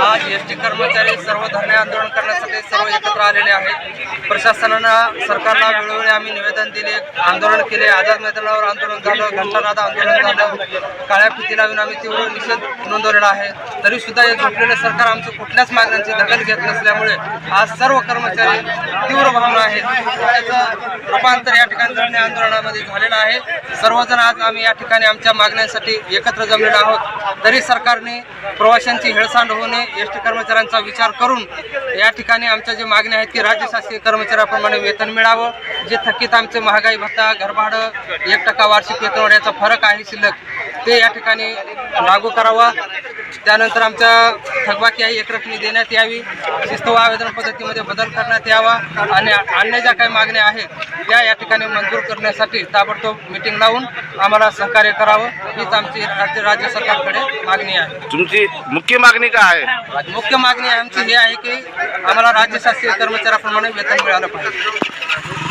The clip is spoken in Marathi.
आज एस टी कर्मचारी सर्व धरणे आंदोलन करण्यासाठी सर्व एकत्र आलेले आहेत. प्रशासनानं सरकारला वेळोवेळी आम्ही निवेदन दिले आंदोलन केले. आझाद मैदानावर आंदोलन झालं घंटानाद आंदोलन झालं. काळ्या फिती लावून आम्ही तीव्र निषेध नोंदवलेला आहे. तरी सुद्धा हे झोपलेलं सरकार आमच्या कुठल्याच मागण्यांची दखल घेत नसल्यामुळे आज सर्व कर्मचारी तीव्र भावना आहेत. त्याचं रूपांतर या ठिकाणी धरणे आंदोलनामध्ये झालेलं आहे. सर्वजण आज आम्ही या ठिकाणी आमच्या मागण्यांसाठी एकत्र जमलेलो आहोत. तरी सरकारने प्रवाशांची हेळसांड होऊ नये. एस टी कर्मचाऱ्यांचा विचार करून या ठिकाणी आमच्या जे मागण्या आहेत की राज्य शासकीय कर्मचाऱ्याप्रमाणे वेतन मिळावं जे थकीत आमचे महागाई भत्ता घरभाडं एक टक्का वार्षिक वेतनवाढ्याचा फरक आहे शिल्लक ते या ठिकाणी लागू करावा. त्यानंतर आमच्या थकबाकी आहे एकरकमी देण्यात यावी. शिस्तव आवेदन पद्धतीमध्ये बदल करण्यात यावा. आणि अन्य ज्या काही मागण्या आहेत त्या या ठिकाणी मंजूर करण्यासाठी ताबडतोब मिटिंग लावून आम्हाला सहकार्य करावं हीच आमची राज्य राज्य सरकारकडे मागणी आहे. तुमची मुख्य मागणी काय आहे? मुख्य मागणी आमची ही आहे की आम्हाला राज्य शासकीय कर्मचाऱ्याप्रमाणे वेतन मिळालं पाहिजे.